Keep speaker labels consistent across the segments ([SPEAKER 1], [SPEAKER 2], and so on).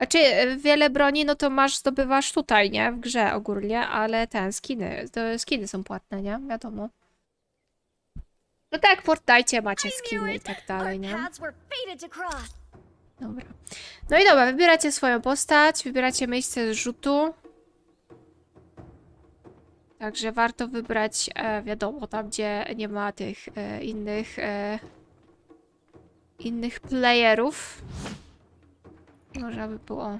[SPEAKER 1] Znaczy, wiele broni, no to masz, zdobywasz tutaj, nie? W grze ogólnie, ale ten, skiny, to skiny są płatne, nie? Wiadomo. No tak, w Fortnite macie skiny i tak dalej, nie? Dobra. No i dobra, wybieracie swoją postać, wybieracie miejsce zrzutu. Także warto wybrać, e, wiadomo, tam gdzie nie ma tych e, innych e, innych playerów. Można by było...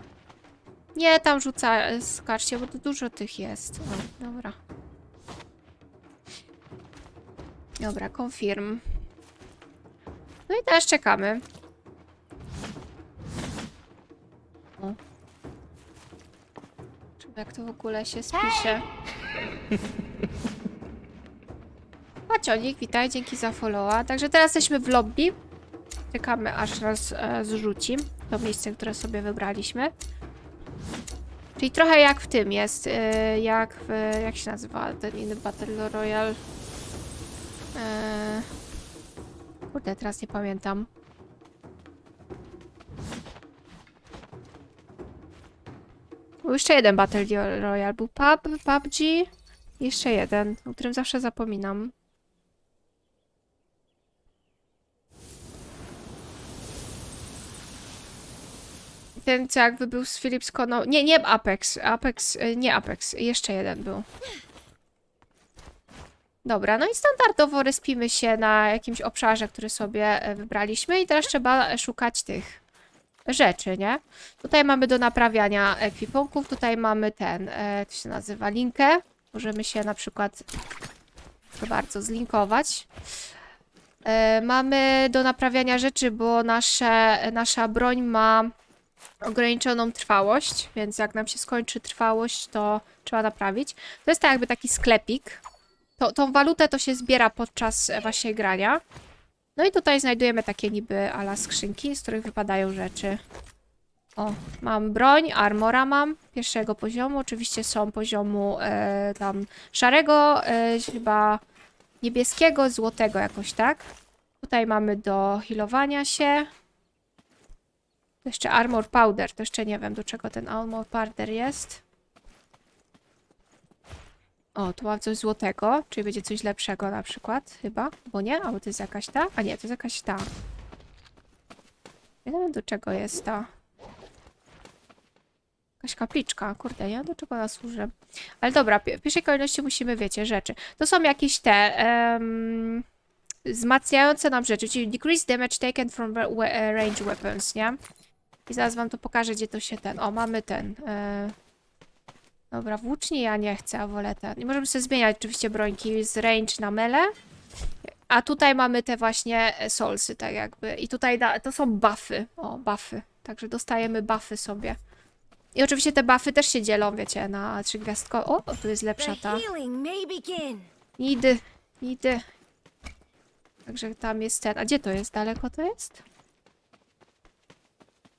[SPEAKER 1] Nie, tam rzuca, skaczcie, bo tu dużo tych jest. O, dobra. Dobra, confirm. No i teraz czekamy. O. Czy jak to w ogóle się spisze? Pacionik, witaj, dzięki za followa. Także teraz jesteśmy w lobby. Czekamy aż nas e, zrzuci to miejsce, które sobie wybraliśmy. Czyli trochę jak w tym jest, e, jak w, jak się nazywa ten inny Battle Royale. E, kurde, teraz nie pamiętam. Był jeszcze jeden Battle Royale. Był PUB, PUBG. Jeszcze jeden, o którym zawsze zapominam. Ten, co jakby był z Philips Kono... Nie, nie Apex. Apex, y, nie Apex. Jeszcze jeden był. Dobra, no i standardowo respimy się na jakimś obszarze, który sobie e, wybraliśmy i teraz trzeba szukać tych rzeczy, nie? Tutaj mamy do naprawiania ekwipunków, tutaj mamy ten, e, to się nazywa linkę. Możemy się na przykład bardzo zlinkować. E, mamy do naprawiania rzeczy, bo nasze, nasza broń ma ograniczoną trwałość, więc jak nam się skończy trwałość, to trzeba naprawić. To jest tak jakby taki sklepik. To, tą walutę to się zbiera podczas właśnie grania. No i tutaj znajdujemy takie niby ala skrzynki, z których wypadają rzeczy. O, mam broń, armora mam pierwszego poziomu. Oczywiście są poziomu e, tam szarego, e, chyba niebieskiego, złotego jakoś tak. Tutaj mamy do healowania się. To jeszcze armor powder, to jeszcze nie wiem do czego ten armor powder jest. O, tu mam coś złotego, czyli będzie coś lepszego na przykład, chyba, bo nie? Albo to jest jakaś ta? A nie, to jest jakaś ta. Nie wiem do czego jest ta. Jakaś kapliczka, kurde, nie? Do czego ona służy? Ale dobra, w pierwszej kolejności musimy, wiecie, rzeczy. To są jakieś te em, wzmacniające nam rzeczy, czyli decrease damage taken from range weapons, nie? I zaraz wam to pokażę, gdzie to się ten... O, mamy ten... E, Dobra, włócznie ja nie chcę, a wolę ten. I możemy sobie zmieniać oczywiście brońki z range na mele. A tutaj mamy te właśnie e, solsy, tak jakby. I tutaj da, to są buffy. O, buffy. Także dostajemy buffy sobie. I oczywiście te buffy też się dzielą, wiecie, na trzy gwiazdko. O, tu jest lepsza ta. Nidy, nidy. Także tam jest ten. A gdzie to jest? Daleko to jest?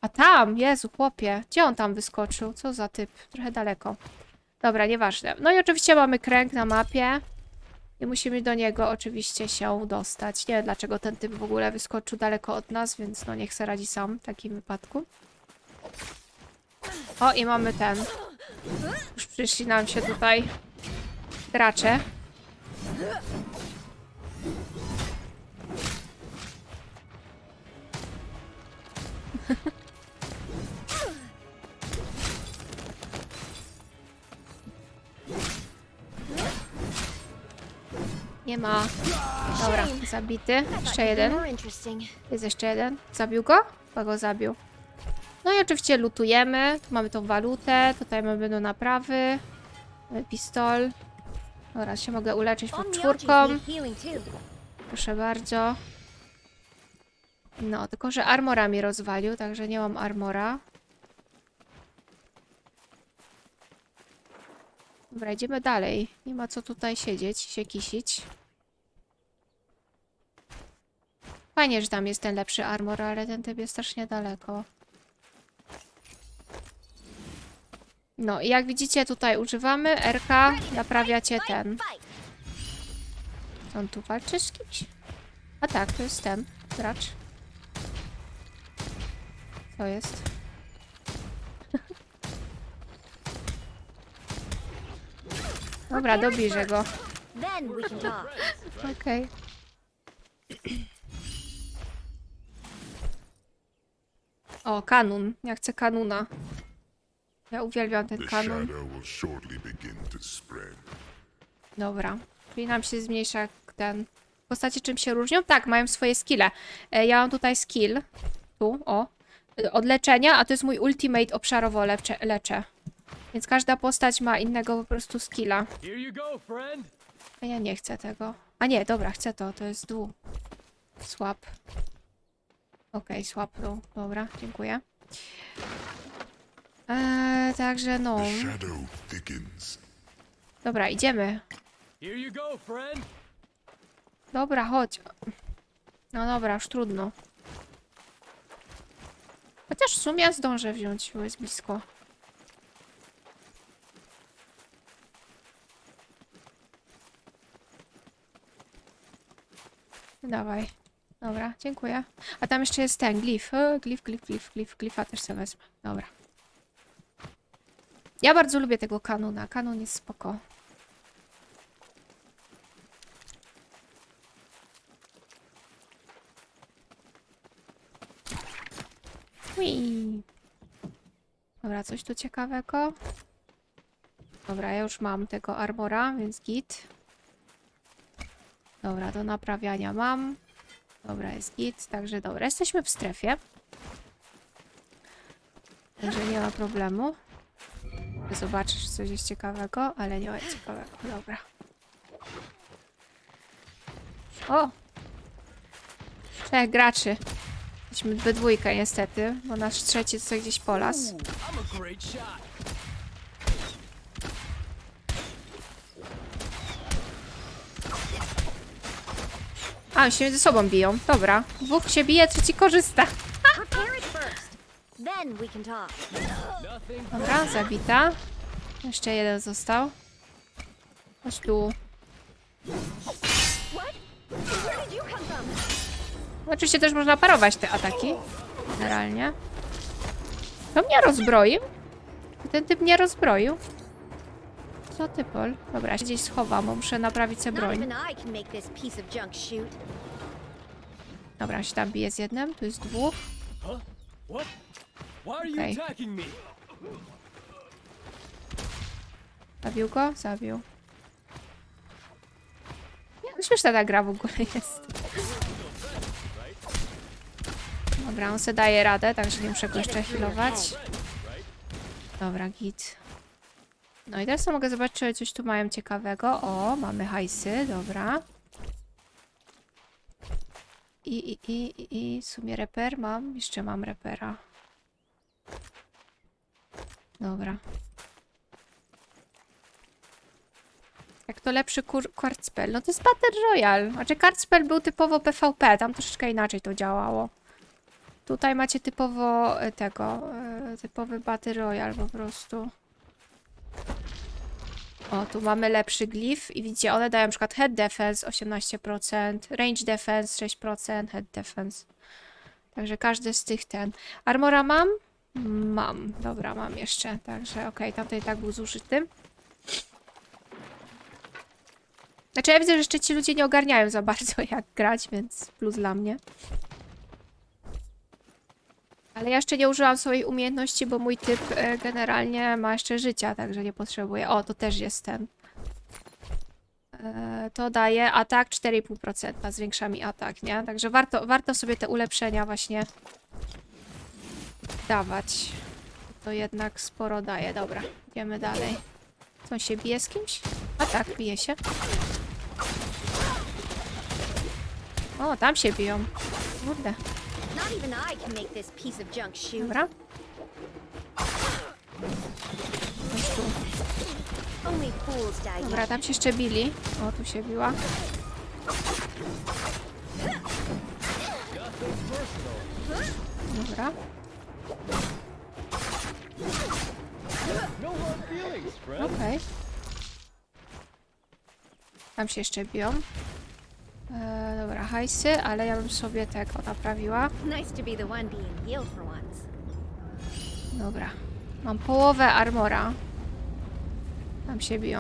[SPEAKER 1] A tam, Jezu, chłopie. Gdzie on tam wyskoczył? Co za typ? Trochę daleko. Dobra, nieważne. No i oczywiście mamy kręg na mapie. I musimy do niego oczywiście się dostać. Nie wiem, dlaczego ten typ w ogóle wyskoczył daleko od nas, więc no niech se radzi sam w takim wypadku. O, i mamy ten. Już przyszli nam się tutaj gracze. Nie ma. Dobra, zabity. Jeszcze jeden. Jest jeszcze jeden. Zabił go? Chyba go zabił. No i oczywiście lutujemy. Tu mamy tą walutę. Tutaj mamy do naprawy. Mamy pistol. Dobra, się mogę uleczyć pod czwórką. Proszę bardzo. No, tylko że armora mi rozwalił, także nie mam armora. Dobra, idziemy dalej. Nie ma co tutaj siedzieć, się kisić. Fajnie, że tam jest ten lepszy armor, ale ten typ jest strasznie daleko. No i jak widzicie tutaj używamy RK, naprawiacie ten. On tu walczy z kimś? A tak, to jest ten gracz. Co jest? Dobra, dobliżę go. Okej. Okay. O, kanun. Ja chcę kanuna. Ja uwielbiam ten kanun. Dobra. Czyli nam się zmniejsza ten... Postacie czym się różnią? Tak, mają swoje skille. E, Ja mam tutaj skill. Tu, o. E, Od leczenia, a to jest mój ultimate obszarowo lecze, leczę. Więc każda postać ma innego po prostu skilla. A ja nie chcę tego. A nie, dobra, chcę to. To jest dół. Swap. Okej, swap dół. Dobra, dziękuję. Eee, także no. Dobra, idziemy. Dobra, chodź. No dobra, już trudno. Chociaż w sumie ja zdążę wziąć, bo jest blisko. Dawaj. Dobra, dziękuję. A tam jeszcze jest ten, glif. E, glif, glif, glif, glif, glifa też sobie wezmę. Dobra. Ja bardzo lubię tego kanuna. Kanun jest spoko. Ui. Dobra, coś tu ciekawego. Dobra, ja już mam tego armora, więc git. Dobra, do naprawiania mam. Dobra, jest git, także dobra, jesteśmy w strefie. Także nie ma problemu. Zobaczysz, coś jest ciekawego, ale nie ma ciekawego. Dobra. O! Trzech graczy. Jesteśmy we dwójkę niestety, bo nasz trzeci tutaj gdzieś polas.
[SPEAKER 2] Ooh, a
[SPEAKER 1] oni się między sobą biją. Dobra. Dwóch się bije, trzeci korzysta. Dobra, zabita. Jeszcze jeden został. Chodź tu. Oczywiście też można parować te ataki. Generalnie. To mnie rozbroił? Ten typ mnie rozbroił? Co ty, Pol? Dobra, ja się gdzieś schowam, bo muszę naprawić sobie broń. Dobra, się tam bije z jednym, tu jest dwóch.
[SPEAKER 2] You
[SPEAKER 1] Okay. Zabił go? Zabił. Nie, no śmieszna ta gra w ogóle jest. Dobra, on se daje radę, także nie muszę go jeszcze healować. Dobra, git. No i teraz mogę zobaczyć, czy coś tu mają ciekawego. O, mamy hajsy, dobra. I, i, i, i, i w sumie reper mam. Jeszcze mam repera. Dobra. Jak to lepszy spell? No to jest Battle Royale. Znaczy card spell był typowo PvP, tam troszeczkę inaczej to działało. Tutaj macie typowo e, tego, e, typowy Battle Royale po prostu. O, tu mamy lepszy glif i widzicie, one dają przykład head defense 18%, range defense 6%, head defense. Także każdy z tych ten. Armora mam? Mam. Dobra, mam jeszcze. Także okej, tamten i tak był zużyty. Znaczy ja widzę, że jeszcze ci ludzie nie ogarniają za bardzo jak grać, więc plus dla mnie. Ale ja jeszcze nie użyłam swojej umiejętności, bo mój typ e, generalnie ma jeszcze życia, także nie potrzebuje. O, to też jest ten. To daje atak 4,5%, zwiększa mi atak, nie? Także warto, warto sobie te ulepszenia właśnie dawać. To jednak sporo daje. Dobra, idziemy dalej. Co się bije z kimś? A tak, bije się. O, tam się biją. Kurde,
[SPEAKER 3] even I can make this piece of junk shoot.
[SPEAKER 1] dobra. Chodź tu.
[SPEAKER 3] Only fools die
[SPEAKER 1] Dobra, tam się jeszcze bili. O, tu się biła. Dobra. Okej. Tam się jeszcze biją. E, dobra, hajsy, ale ja bym sobie tego naprawiła. Dobra. Mam połowę armora. Tam się biją.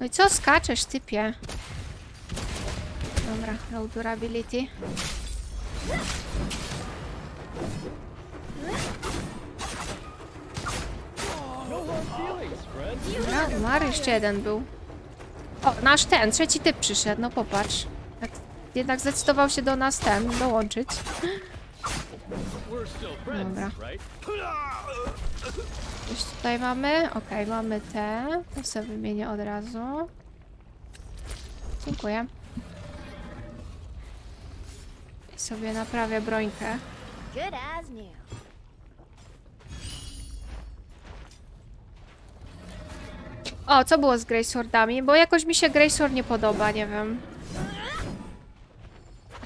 [SPEAKER 1] No i co skaczesz, typie? Dobra, low durability. Umarł, jeszcze jeden był. O, nasz ten, trzeci typ przyszedł, no popatrz. Jak jednak zdecydował się do nas ten dołączyć. Dobra. Coś tutaj mamy? Okej, mamy te. To sobie wymienię od razu. Dziękuję. I sobie naprawię brońkę. O, co było z Greyswordami? Bo jakoś mi się Greysword nie podoba, nie wiem.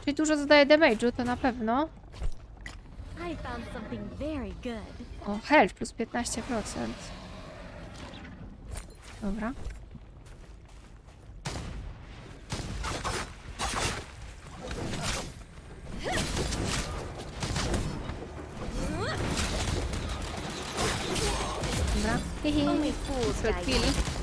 [SPEAKER 1] Czyli dużo zadaje damage'u, to na pewno. O, health plus 15%. Dobra. Dobra. Hihi.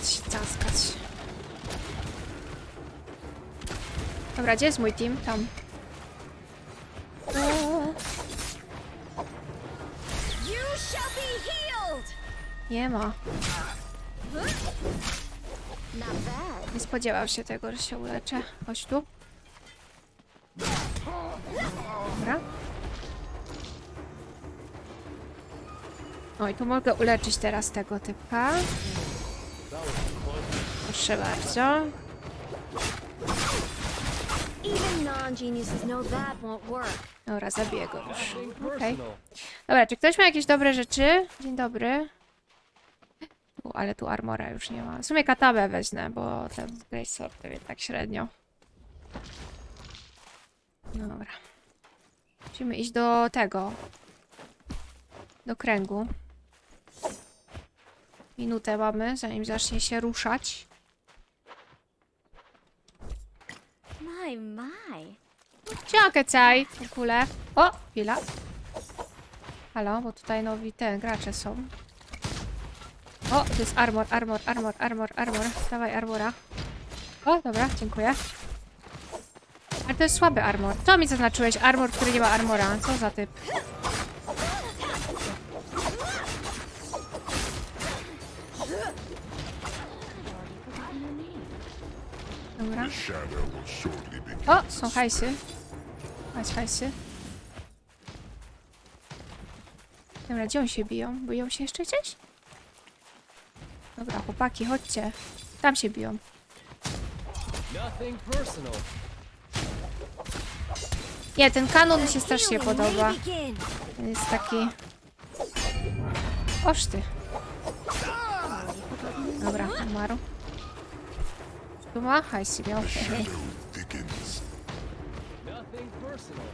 [SPEAKER 1] To się caskać. Dobra, gdzie jest mój team? Tam. Nie ma. Nie spodziewał się tego, że się uleczę. Chodź tu. Dobra. O, i tu mogę uleczyć teraz tego typa. Proszę bardzo. Dobra, zabiję go już. Okej.
[SPEAKER 2] personal.
[SPEAKER 1] Dobra, czy ktoś ma jakieś dobre rzeczy? Dzień dobry. U, ale tu armora już nie ma. W sumie katabę wezmę, bo ten Grace Sword to tak średnio. Dobra. Musimy iść do tego. Do kręgu. Minutę mamy, zanim zacznie się ruszać.
[SPEAKER 3] My, my.
[SPEAKER 1] Ciągle caj w ogóle. O, chwila. Halo, bo tutaj nowi te gracze są. O, to jest armor, armor, armor, armor, armor. Dawaj armora. O, dobra, dziękuję. Ale to jest słaby armor. Co mi zaznaczyłeś? Armor, który nie ma armora. Co za typ? Dobra. O, są hajsy. Chodź, hajsy. Dobra, gdzie oni się biją? Biją się jeszcze gdzieś? Dobra, chłopaki, chodźcie. Tam się biją. Nie, ten kanon mi się strasznie podoba. jest taki... Oż ty. Dobra, umarł. Tu ma? Hajsy miał.
[SPEAKER 4] Shadow thickens.
[SPEAKER 2] Nothing personal.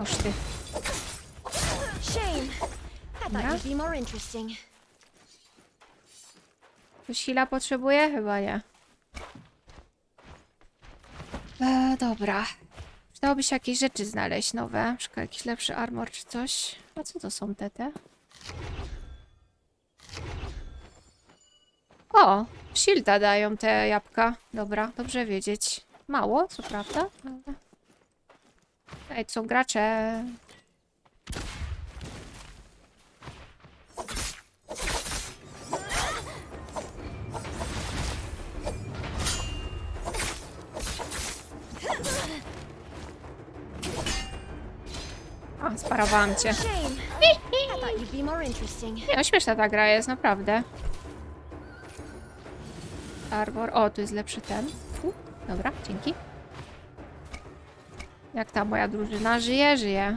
[SPEAKER 1] Oż ty.
[SPEAKER 3] Shame. I
[SPEAKER 1] Dobra.
[SPEAKER 3] thought you'd be more interesting.
[SPEAKER 1] Ktoś hila potrzebuje? Chyba nie. E, dobra. Przydałoby się jakieś rzeczy znaleźć nowe. Na przykład jakiś lepszy armor czy coś. A co to są te te? O! Shielda dają te jabłka. Dobra, dobrze wiedzieć. Mało, co prawda. ale- Ej, są gracze. A, sparowałam cię. Nie, no śmieszna ta gra jest, naprawdę. Armor. O, tu jest lepszy ten. U, dobra, dzięki. Jak ta moja drużyna żyje, żyje.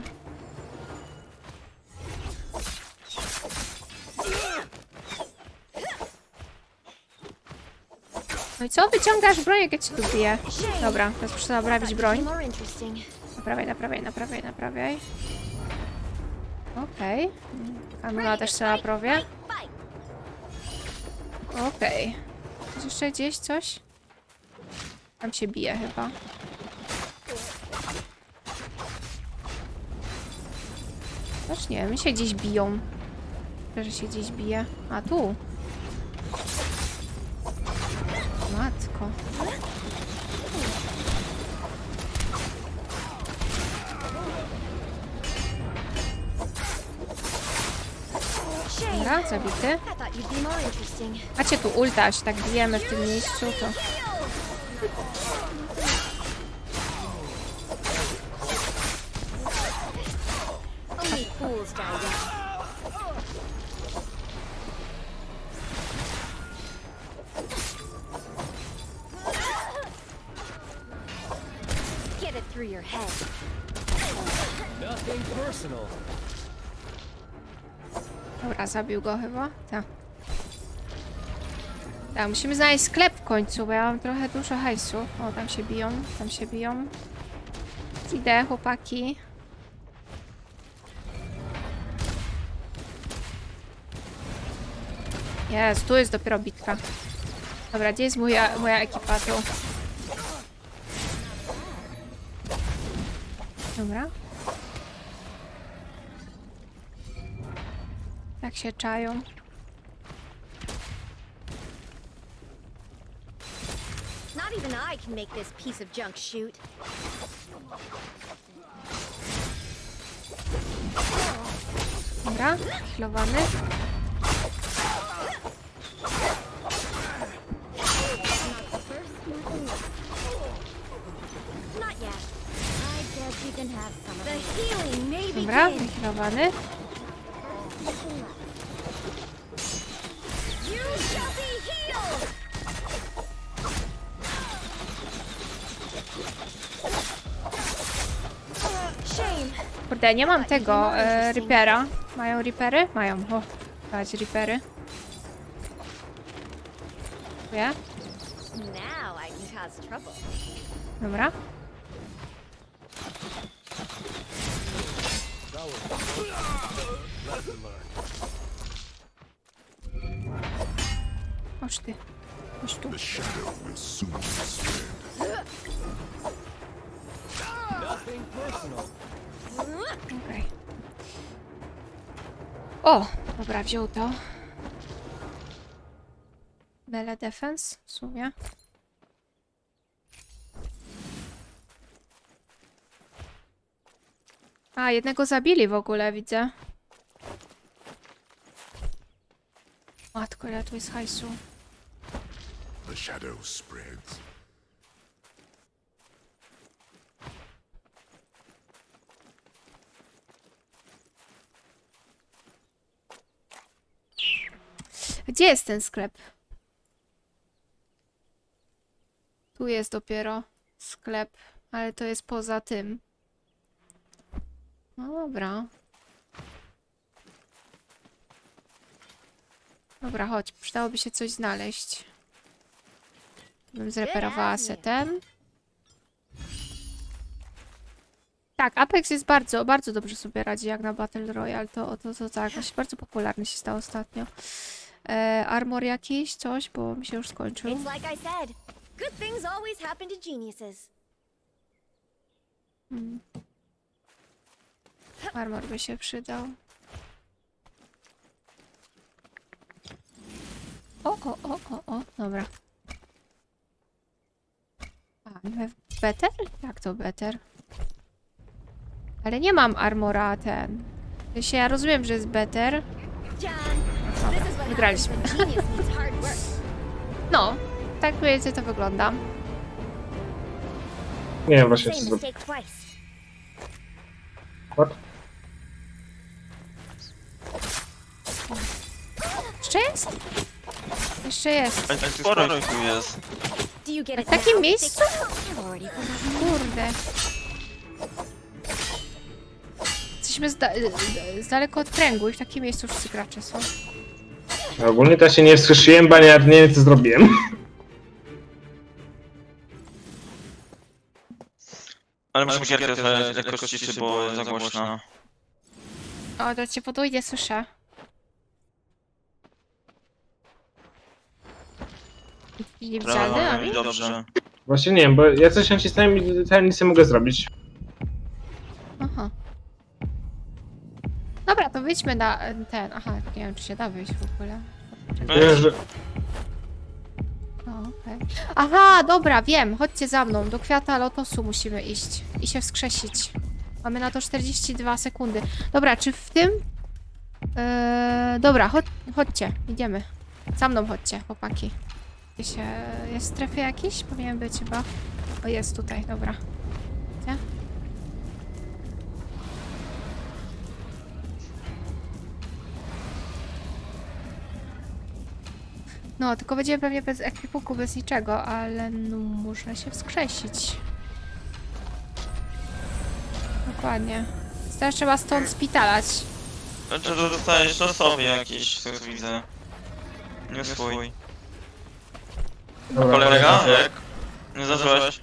[SPEAKER 1] No i co? Wyciągasz broń, jak ja ci tu biję. Dobra, teraz muszę naprawić broń. Naprawiaj, naprawiaj, naprawiaj, naprawiaj. Okej. Kanula też trzeba.
[SPEAKER 3] Fight.
[SPEAKER 1] Okej. Jeszcze gdzieś coś? Tam się bije chyba. Też nie, my się gdzieś biją. Też się gdzieś bije. A tu? Dobra, zabity. Macie tu ulta, się tak bijemy w tym miejscu, to... zabił go chyba? Tak. Tak, musimy znaleźć sklep w końcu, bo ja mam trochę dużo hajsu. O, tam się biją, tam się biją. Idę, chłopaki. Jest, tu jest dopiero bitka. Dobra, gdzie jest moja, moja ekipa tu? Dobra. Tak się czają.
[SPEAKER 3] Not even I can make this piece of junk shoot.
[SPEAKER 1] Dobra, chwilowany.
[SPEAKER 3] Not yet.
[SPEAKER 1] Kurde, nie mam tego e, Reapera. Mają Reapery? Mają. O, dać Reapery. Dziękuję. Dobra. Chodź ty. Chodź tu. Okej. O! Dobra, wziął to. Melee defense w sumie. A, jednego zabili w ogóle, widzę. Matko, tu jest hajsu.
[SPEAKER 4] The shadow spreads.
[SPEAKER 1] Gdzie jest ten sklep? Tu jest dopiero sklep, ale to jest poza tym. No dobra. Dobra, chodź, przydałoby się coś znaleźć. Bym zreperowała se ten. Tak, Apex jest bardzo, bardzo dobrze sobie radzi jak na Battle Royale. To, to, to tak, właśnie bardzo popularny się stał ostatnio. E, armor jakiś, coś, bo mi się już skończył.
[SPEAKER 3] It's like I said. Good things always happen to geniuses.
[SPEAKER 1] Armor by się przydał. O, o, o, o, o, dobra. A, better? Jak to better? Ale nie mam armora ten. W sensie ja rozumiem, że jest better.
[SPEAKER 3] John,
[SPEAKER 1] wygraliśmy. No, tak więcej to wygląda.
[SPEAKER 5] Nie wiem właśnie co zrobić. What?
[SPEAKER 1] Jeszcze jest? Jeszcze jest.
[SPEAKER 6] Sporo ich tu jest.
[SPEAKER 1] W takim miejscu? Kurde. Jesteśmy z, da z daleko od kręgu i w takim miejscu wszyscy gracze są.
[SPEAKER 5] Ogólnie to ja się nie wstrzyszyłem, bo ja nie wiem co zrobiłem.
[SPEAKER 6] Ale muszę gierkę trochę lekko ściszyć, bo za głośno.
[SPEAKER 1] O, do cię podujdzie, słyszę. Niewidzialny, a mi?
[SPEAKER 6] Dobrze.
[SPEAKER 5] Właśnie nie wiem, bo ja coś nacisnąłem i ten nic nie mogę zrobić.
[SPEAKER 1] Aha. Dobra, to wyjdźmy na e, ten. Aha, nie wiem, czy się da wyjść w ogóle.
[SPEAKER 5] Wiesz, że...
[SPEAKER 1] O, okej. Aha, dobra, wiem. Chodźcie za mną. Do kwiata lotosu musimy iść i się wskrzesić. Mamy na to 42 sekundy. Dobra, czy w tym? Eee, dobra, chodź, chodźcie, idziemy. Za mną chodźcie, chłopaki. Gdzie się... Jest w strefie jakiś? Powinien być chyba. O, jest tutaj, dobra. Gdzie? No, tylko będziemy pewnie bez ekwipunku, bez niczego, ale no można się wskrzesić. Dokładnie. Teraz trzeba stąd spitalać.
[SPEAKER 6] Znaczy, że dostajesz to sobie jakiś, co widzę. Nie swój.
[SPEAKER 5] Dobra,
[SPEAKER 6] Kolega, jak? Nie zacząłeś?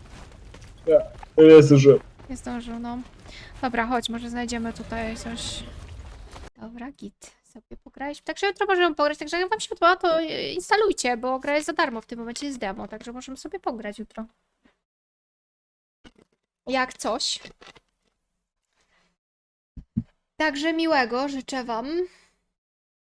[SPEAKER 5] Jest dużo.
[SPEAKER 1] Nie zdążył, no. Dobra, chodź, może znajdziemy tutaj coś. Dobra, git. Sobie pograliśmy. Także jutro możemy pograć, także jak wam się podoba, to instalujcie, bo gra jest za darmo w tym momencie, jest demo, także możemy sobie pograć jutro. Jak coś. Także miłego życzę wam.